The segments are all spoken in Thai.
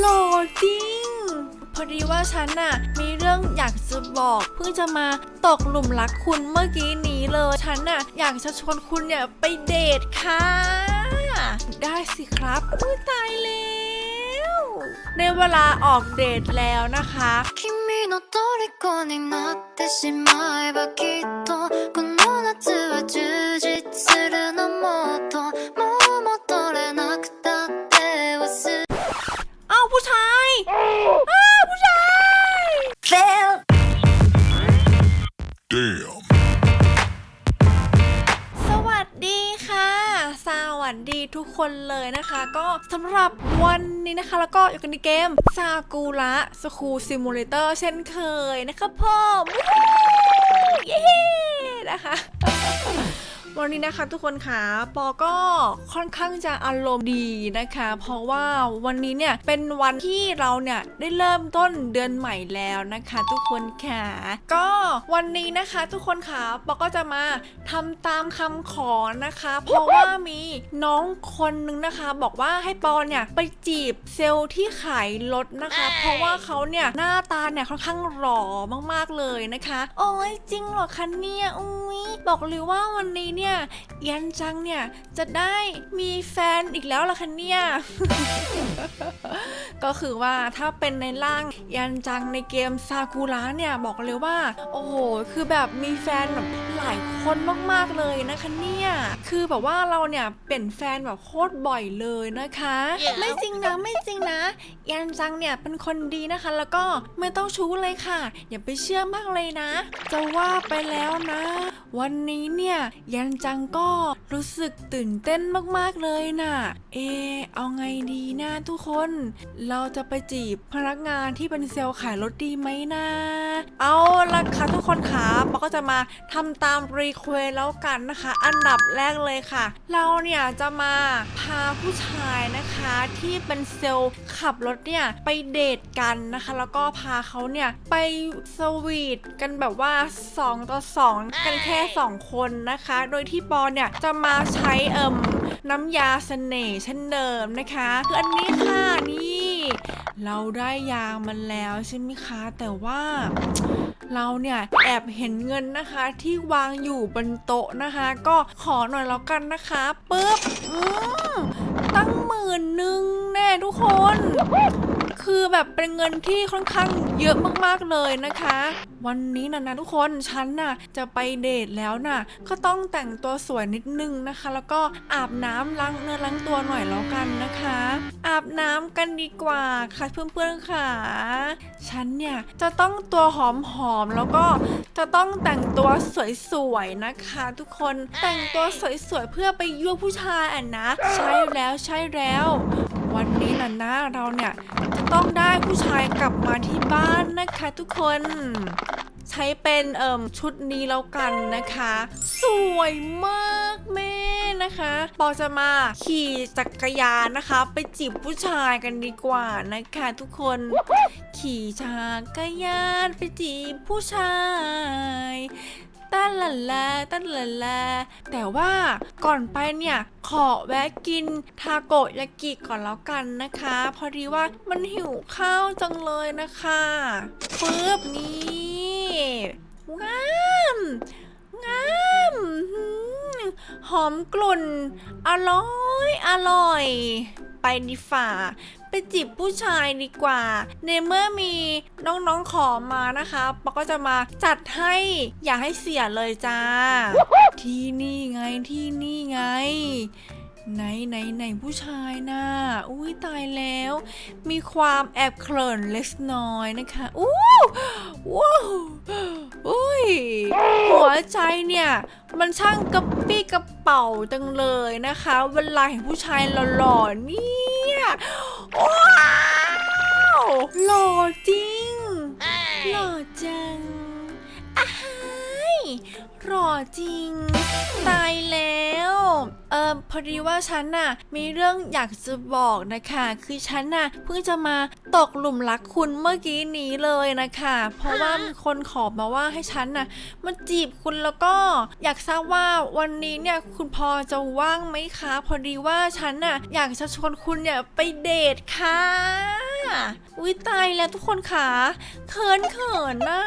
หล่อจริง พอดีว่าฉันน่ะ มีเรื่องอยากจะบอก เพิ่งจะมาตกหลุมรักคุณเมื่อกี้นี้เลย ฉันน่ะ อยากจะชวนคุณเนี่ยไปเดทค่ะ ได้สิครับอุ้ยตายแล้ว ในเวลาออกเดทแล้วนะคะ 君の虜になってしまえばきっとこの夏は สำหรับวันนี้นะคะ แล้วก็อยู่กันในเกมซากูระสคูซิมูเลเตอร์เช่นเคยนะคะพ่อมเย้นะคะ วันนี้นะคะทุกคนค่ะปอก็ค่อนข้างจะอารมณ์ดีนะคะ เพราะว่าวันนี้เนี่ยเป็นวันที่เราเนี่ยได้เริ่มต้นเดือนใหม่แล้วนะคะ ทุกคนค่ะก็วันนี้นะคะทุกคนค่ะปอก็จะมาทำตามคำขอนะคะ เพราะว่ามีน้องคนนึงนะคะ บอกว่าให้ปอเนี่ยไปจีบเซลล์ที่ขายรถนะคะ เพราะว่าเขาเนี่ยหน้าตาเนี่ยค่อนข้างหล่อมากๆเลยนะคะ โอ้ยจริงเหรอคะเนี่ยอุ้ยบอกเลยว่าวันนี้เนี่ยยันจังเนี่ย จะได้มีแฟนอีกแล้วล่ะคะเนี่ย ก็คือว่าถ้าเป็นในร่างยันจังในเกมซากุระเนี่ยบอกเลยว่า โอ้โห คือแบบมีแฟนแบบหลายคนมากๆเลยนะคะเนี่ย คือแบบว่าเราเนี่ยเปลี่ยนแฟนแบบโคตรบ่อยเลยนะคะ ไม่จริงนะไม่จริงนะ ยันจังเนี่ยเป็นคนดีนะคะ แล้วก็ไม่ต้องชู้เลยค่ะอย่าไปเชื่อมากเลยนะ จะว่าไปแล้วนะ วันนี้เนี่ยยันจังก็รู้สึกตื่นเต้นมากๆเลยน่ะ เอ เอาไงดีนะทุกคน เราจะไปจีบพนักงานที่เป็นเซลล์ขายรถดีไหมนะ เอา ค่ะทุกคนค่ะปาก็จะมาทำตามรีเควสแล้วกันนะคะ อันดับแรกเลยค่ะ เราเนี่ยจะมาพาผู้ชายนะคะที่เป็นเซลล์ขับรถเนี่ยไปเดทกันนะคะ แล้วก็พาเขาเนี่ยไปสวีทกันแบบว่า 2 ต่อ 2 กันแค่ 2 คนนะคะ โดยที่ปอเนี่ยจะมาใช้เอิ่มน้ำยาเสน่ห์เช่นเดิมนะคะคืออันนี้ค่ะนี่ เราได้ยามันแล้วใช่ไหมคะ แต่ว่า เราเนี่ยแอบเห็นเงินนะคะที่วางอยู่บนโต๊ะนะคะ ก็ขอหน่อยแล้วกันนะคะปึ๊บตั้งหมื่นหนึ่งแน่ทุกคน คือแบบเป็นเงินที่ค่อนข้างเยอะมากๆเลยนะคะ วันนี้นะนะทุกคนฉันน่ะจะไปเดทแล้วน่ะ ก็ต้องแต่งตัวสวยนิดนึงนะคะ แล้วก็อาบน้ำล้างเนื้อล้างตัวหน่อยแล้วกันนะคะ อาบน้ำกันดีกว่าค่ะเพื่อนๆค่ะ ฉันเนี่ยจะต้องตัวหอมๆแล้วก็จะต้องแต่งตัวสวยๆนะคะ ทุกคนแต่งตัวสวยๆเพื่อไปยั่วผู้ชายอะนะ ใช่แล้วใช่แล้ว วันนี้นะนะเราเนี่ย ต้องได้ผู้ชายกลับมาที่บ้านนะคะทุกคนใช้เป็นเอ่มชุดนี้แล้วกันนะคะ สวยมากแม่นะคะปอจะมาขี่จักรยานนะคะ ไปจีบผู้ชายกันดีกว่านะคะทุกคนขี่จักรยานไปจีบผู้ชาย ตาละละตาละละแต่ว่าก่อนไปเนี่ยขอแวะกินทาโกยากิก่อนแล้วกันนะคะ พอดีว่ามันหิวข้าวจังเลยนะคะปึ๊บนี่งามงามหืมหอมกลุ่น อร่อย อร่อย ไปดีฝ่า ไปจีบผู้ชายดีกว่า ในเมื่อมีน้องๆขอมานะคะปอก็จะมาจัดให้อย่าให้เสียเลยจ้า ที่นี่ไงที่นี่ไง ไหนไหนไหนผู้ชายนะ่ะอุ้ยตายแล้ว มีความแอบเขินเล็กน้อยนะคะอู้ว้าวอุ้ยหัวใจเนี่ย มันช่างกระปี้กระเป๋าจังเลยนะคะ เวลาเห็นผู้ชายหล่อๆเนี่ยว้าวหล่อจริงหล่อจังอ้ายหล่อจริง ตายแล้ว เออพอดีว่าฉันน่ะมีเรื่องอยากจะบอกนะคะ คือฉันน่ะเพิ่งจะมาตกหลุมรักคุณเมื่อกี้นี้เลยนะคะ เพราะว่ามีคนขอมาว่าให้ฉันน่ะมาจีบคุณแล้วก็อยากทราบว่าวันนี้เนี่ยคุณพอจะว่างไหมคะ พอดีว่าฉันน่ะอยากจะชวนคุณเนี่ยไปเดทค่ะ อุ้ยตายแล้วทุกคนค่ะเขินเขินน่ะ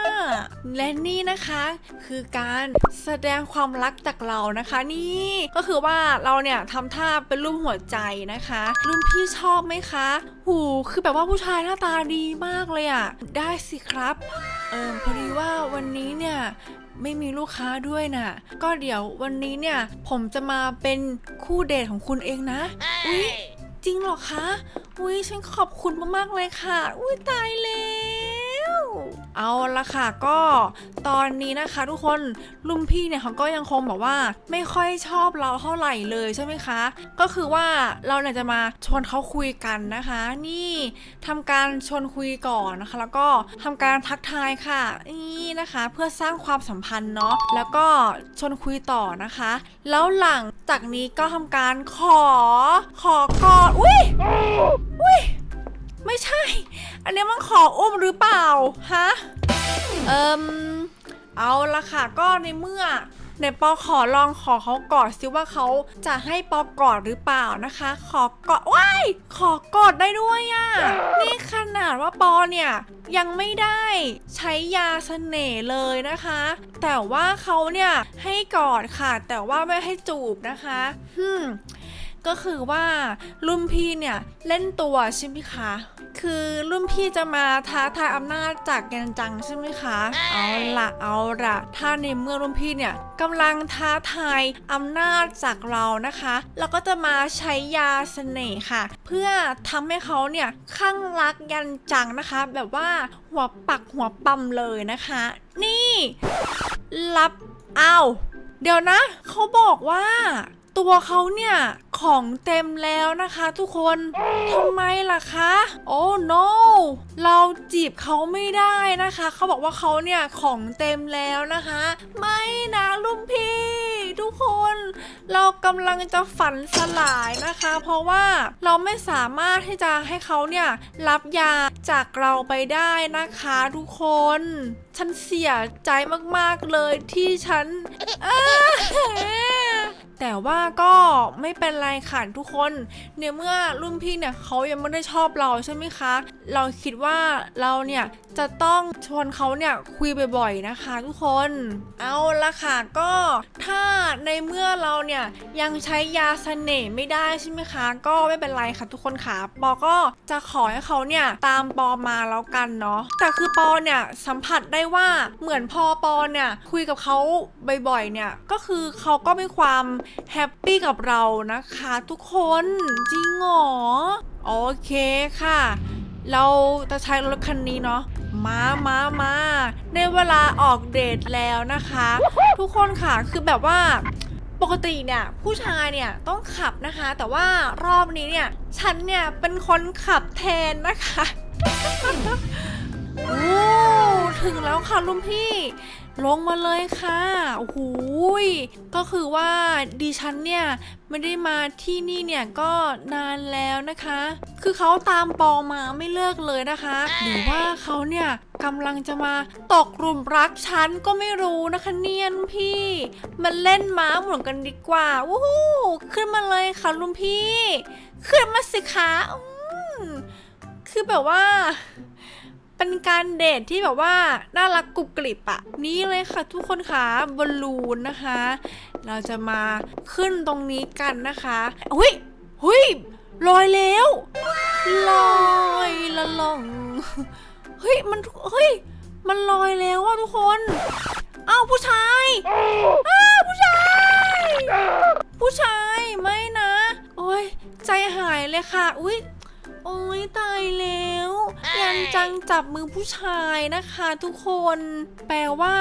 และนี่นะคะ คือการแสดงความรักจากเรานะคะ นี่ก็คือว่าเราเนี่ยทำท่าเป็นรูปหัวใจนะคะ รุ่นพี่ชอบไหมคะหูคือแบบว่าผู้ชายหน้าตาดีมากเลยอะ่ะได้สิครับเออพอดีว่าวันนี้เนี่ยไม่มีลูกค้าด้วยน่ะ ก็เดี๋ยววันนี้เนี่ยผมจะมาเป็นคู่เดทของคุณเองนะ อุ๊ยจริงหรอคะ อุ้ยฉันขอบคุณมากๆเลยค่ะ อุ้ยตายแล้ว เอาละค่ะก็ตอนนี้นะคะ ทุกคนลุงพี่เนี่ยเขาก็ยังคงแบบว่าไม่ค่อยชอบเราเท่าไหร่เลยใช่ไหมคะ ก็คือว่าเราเนี่ยจะมาชวนเขาคุยกันนะคะ นี่ทำการชวนคุยก่อนนะคะ แล้วก็ทำการทักทายค่ะนี่นะคะ เพื่อสร้างความสัมพันธ์เนาะแล้วก็ชวนคุยต่อนะคะ แล้วหลังจากนี้ก็ทำการขอ ขอกอดอุ้ยอุ้ย ไม่ใช่ อันนี้มันขออุ้มหรือเปล่า ฮะ เอิมเอาละค่ะ ก็ในเมื่อในปอขอลองขอเขากอดซิว่าเขาจะให้ปอกอดหรือเปล่านะคะ ขอกอดว้ายขอกอดได้ด้วยอะ่ะนี่ขนาดว่าปอเนี่ยยังไม่ได้ใช้ยาเสน่ห์เลยนะคะ แต่ว่าเขาเนี่ยให้กอดค่ะ แต่ว่าไม่ให้จูบนะคะฮึมก็คือว่ารุ่นพี่เนี่ยเล่นตัวใช่ไหมคะ คือรุ่นพี่จะมาท้าทายอำนาจจากแกนจังใช่ไหมคะ เอาละเอาละถ้าในเมื่อรุ่นพี่เนี่ยกำลังท้าทายอำนาจจากเรานะคะ เราก็จะมาใช้ยาเสน่ห์ค่ะ เพื่อทำให้เขาเนี่ยข้างรักยันจังนะคะ แบบว่าหัวปักหัวปั๊มเลยนะคะ นี่ รับเอาวเดี๋ยวนะ เขาบอกว่า ตัวเขาเนี่ยของเต็มแล้วนะคะทุกคนทำไมล่ะคะ โอ้ no เราจีบเขาไม่ได้นะคะ เขาบอกว่าเขาเนี่ยของเต็มแล้วนะคะ ไม่นะลุงพี่ทุกคน เรากำลังจะฝันสลายนะคะ เพราะว่าเราไม่สามารถที่จะให้เขาเนี่ยรับยาจากเราไปได้นะคะทุกคน ฉันเสียใจมากๆเลยที่ฉันอ้า แต่ว่าก็ไม่เป็นไรค่ะทุกคนเนี่ยเมื่อรุ่นพี่เนี่ยเขายังไม่ได้ชอบเราใช่ไหมคะ เราคิดว่าเราเนี่ยจะต้องชวนเขาเนี่ยคุยบ่อยๆนะคะ ทุกคน เอาละค่ะก็ถ้าในเมื่อเราเนี่ยยังใช้ยาเสน่ห์ไม่ได้ใช่ไหมคะ ก็ไม่เป็นไรค่ะทุกคนค่ะปอก็จะขอให้เขาเนี่ยตามปอมาแล้วกันเนาะแต่คือปอเนี่ยสัมผัสได้ว่าเหมือนพอปอเนี่ยคุยกับเขาบ่อยๆเนี่ยก็คือเขาก็มีความแฮปปี้กับเรานะคะทุกคนจริงเหรอ โอเคค่ะ เราจะใช้รถคันนี้เนาะมามามาในเวลาออกเดทแล้วนะคะ ทุกคนค่ะคือแบบว่าปกติเนี่ยผู้ชายเนี่ยต้องขับนะคะ แต่ว่ารอบนี้เนี่ยฉันเนี่ยเป็นคนขับแทนนะคะโอ้ถึงแล้วค่ะลุงพี่ ลงมาเลยค่ะ โอ้โหก็คือว่าดิฉันเนี่ยไม่ได้มาที่นี่เนี่ยก็นานแล้วนะคะ คือเขาตามปอมาไม่เลิกเลยนะคะ หรือว่าเขาเนี่ยกำลังจะมาตกหลุมรักฉันก็ไม่รู้นะคะเนียลุงพี่มาเล่นม้าหมุนกันดีกว่าวู้ฮู้ขึ้นมาเลยค่ะลุงพี่ ขึ้นมาสิคะอืมคือแบบว่า เป็นการเดทที่แบบว่าน่ารักกรุบกริบอะนี่เลยค่ะทุกคนค่ะบอลลูนนะคะ เราจะมาขึ้นตรงนี้กันนะคะหุยหุยลอยแล้วลอยละลองเฮ้ยมันเฮ้ยมันลอยแล้วอะทุกคนอ้าวผู้ชายอ้าผู้ชาย ผู้ชายไม่นะ โอ้ยใจหายเลยค่ะ อุ้ย โอ้ยตายแล้วยันจังจับมือผู้ชายนะคะทุกคน แปลว่า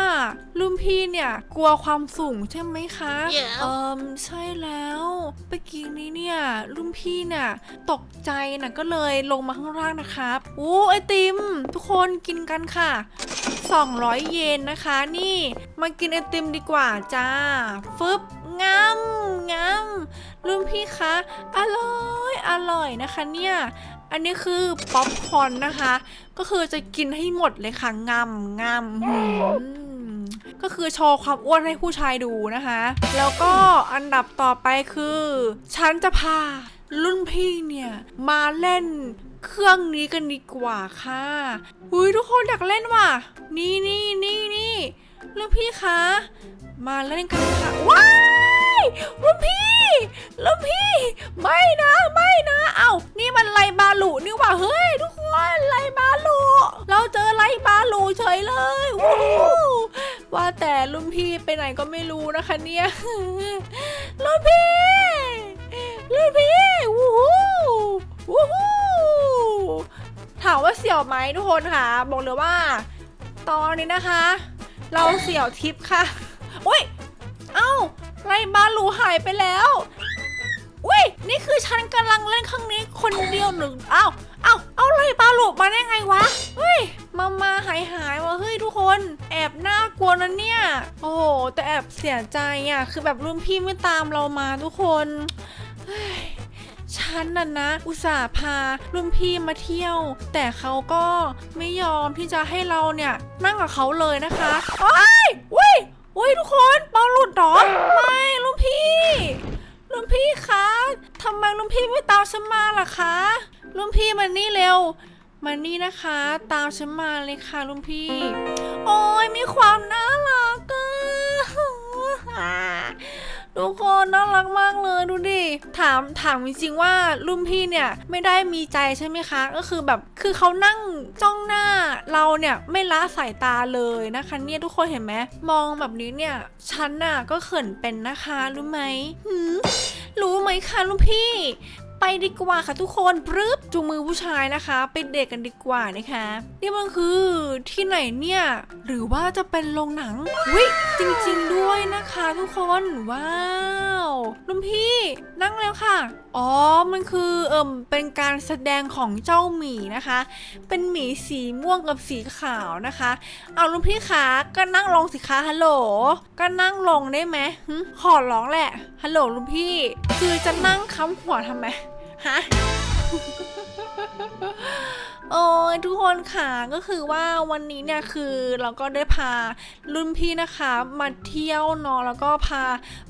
รุ่นพี่เนี่ย กลัวความสูงใช่ไหมคะ Yeah. เอิมใช่แล้วเมื่อกี้นี้เนี่ยรุ่นพี่เนี่ยตกใจนะก็เลยลงมาข้างล่างนะครับอู้ไอติม ทุกคนกินกันค่ะ 200 เยนนะคะ นี่มากินไอติมดีกว่าจ้าฟึบงามงาม รุ่นพี่คะ อร่อย อร่อยนะคะเนี่ย อันนี้คือป๊อปคอนนะคะ ก็คือจะกินให้หมดเลยค่ะงามงามหืมก็คือโชว์ความอ้วนให้ผู้ชายดูนะคะ แล้วก็อันดับต่อไปคือ ฉันจะพารุ่นพี่เนี่ย มาเล่นเครื่องนี้กันดีกว่าค่ะอุ้ยทุกคนอยากเล่นว่ะ นี่นี่นี่นี่รุ่นพี่คะ มาเล่นกันค่ะ ว้า รุ่นพี่รุ่นพี่ ไม่นะ ไม่นะ เอ้านี่มันไลบาลูนี่ว่าเฮ้ยทุกคนไลบาลูเราเจอไลบาลูเฉยเลยว,ว่าแต่รุ่นพี่ไปไหนก็ไม่รู้นะคะเนี่ยรุ่นพี่รุ่นพี่วู้ฮู้วู้ฮู้ถามว่าเสี่ยวไหมทุกคนค่ะบอกเลยว่า ตอนนี้นะคะ เราเสี่ยวทิปค่ะ ไลบาลูหายไปแล้วอุ้ยนี่คือฉันกำลังเล่นครั้งนี้คนเดียวหรือเอ้าเอ้าเอาไลบาลูมาได้ไงวะเฮ้ยมามาหายหายมาเฮ้ยทุกคน แอบน่ากลัวนะเนี่ย โอ้โหแต่แอบเสียใจอะคือแบบรุ่นพี่ไม่ตามเรามาทุกคนเฮ้ยฉันน่ะนะ อุตส่าห์พารุ่นพี่มาเที่ยว แต่เขาก็ไม่ยอมที่จะให้เราเนี่ยนั่งกับเขาเลยนะคะ อุ้ยทุกคนปอหลุดเหรอ ไม่ลุงพี่ ลุงพี่คะทำไมลุงพี่ไม่ตามฉันมาล่ะคะ ลุงพี่มานี่เร็วมานี่นะคะ ตามฉันมาเลยค่ะลุงพี่ โอ้ยมีความน่ารักอะ ทุก คนน่ารักมากเลยดูดิถามถามจริงๆว่ารุ่นพี่เนี่ยไม่ได้มีใจใช่ไหมคะ ก็คือแบบคือเขานั่งจ้องหน้าเราเนี่ยไม่ละสายตาเลยนะคะเนี่ยทุกคนเห็นไหมมองแบบนี้เนี่ยฉันน่ะก็เขินเป็นนะคะรู้ไหมหืมรู้ไหมคะรุ่นพี่ ไปดีกว่าค่ะทุกคนปรึบจูงมือผู้ชายนะคะ ไปเด็กกันดีกว่านะคะนี่มันคือที่ไหนเนี่ย หรือว่าจะเป็นโรงหนังวิจริงๆด้วยนะคะทุกคนว้าวลุงพี่นั่งแล้วค่ะ อ๋อมันคือเอิมเป็นการแสดงของเจ้าหมีนะคะ เป็นหมีสีม่วงกับสีขาวนะคะ เอาลุงพี่คะก็นั่งลงสิคะฮัลโหลก็นั่งลงได้ไหมหึขอร้องแหละฮัลโหลลุงพี่ คือจะนั่งค้ำหัวทำไม ฮ โอ้ยทุกคนค่ะก็คือว่าวันนี้เนี่ยคือเราก็ได้พารุ่นพี่นะคะมาเที่ยวเนอะแล้วก็พา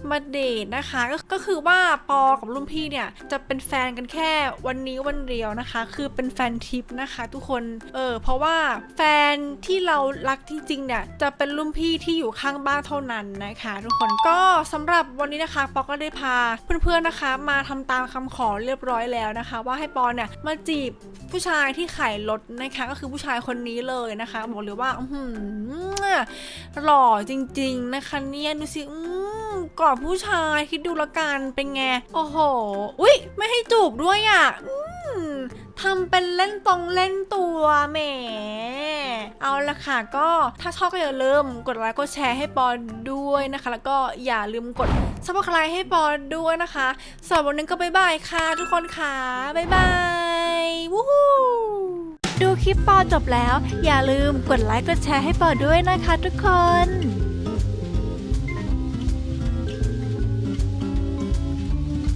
มาเดทนะคะก็ก็คือว่าปอกับรุ่นพี่เนี่ยจะเป็นแฟนกันแค่วันนี้วันเดียวนะคะ คือเป็นแฟนทิปนะคะ ทุกคนเออเพราะว่าแฟนที่เรารักจริงๆเนี่ยจะเป็นรุ่นพี่ที่อยู่ข้างบ้านเท่านั้นนะคะ ทุกคนก็สำหรับวันนี้นะคะปอก็ได้พาเพื่อนๆนะคะ มาทำตามคำขอเรียบร้อยแล้วนะคะ ว่าให้ปอเนี่ยมาจีบผู้ชายที่ขายรถนะคะก็คือผู้ชายคนนี้เลยนะคะ บอกเลยว่าอื้อหือหล่อจริง ๆ นะคะเนี่ยดูสิอื กอดผู้ชายคิดดูละกันเป็นไง โอ้โห อุ้ยไม่ให้จูบด้วยอะทำเป็นเล่นตรงเล่นตัวแหม เอาละค่ะก็ถ้าชอบก็อย่าลืมกดไลค์กดแชร์ให้ปอด้วยนะคะ แล้วก็อย่าลืมกดซับสไครต์ให้ปอด้วยนะคะสำหรับวันนี้ก็บ๊ายบายค่ะ ทุกคนค่ะบ๊ายบายวู้ฮู้ดูคลิปปอจบแล้ว อย่าลืมกดไลค์กดแชร์ให้ปอด้วยนะคะทุกคน